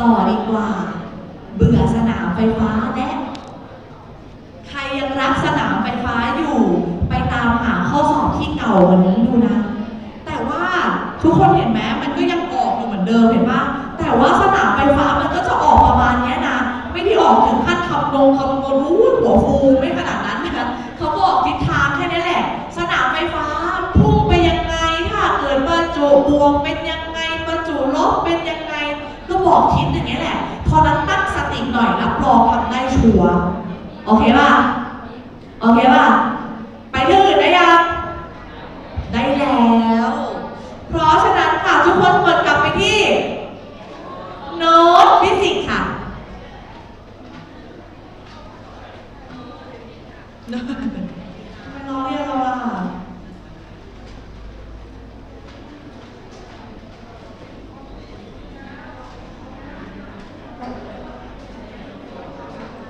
ต่อดีกว่า เบื่อสนามไฟฟ้าและใครยังรักสนามไฟฟ้าอยู่ ไปตามหาข้อสอบที่เก่ากว่านี้ดูนะ แต่ว่าทุกคนเห็นไหมมันก็ยังออกอยู่เหมือนเดิมเห็นปะแต่ว่าสนามไฟฟ้ามันก็จะออกประมาณนี้นะ ไม่ได้ออกถึงขั้นคำนงคำนวณรู้หัวฟูไม่ขนาดนั้นนะเขาบอกทิศทางแค่นี้แหละ สนามไฟฟ้าพุ่งไปยังไงถ้าเกิดประจุบวกเป็นยังไงประจุลบเป็นยังไง ก็บอกทิศอย่างนี้แหละ พอนั้นตั้งสติหน่อยรับรองทำได้ชัวร์โอเคป่ะ โอเคป่ะ ไปเรื่องอื่นได้ยัง ได้แล้ว เพราะฉะนั้นค่ะทุกคนกดกลับไปที่ โน้ตฟิสิกส์ค่ะมันร้องเรียก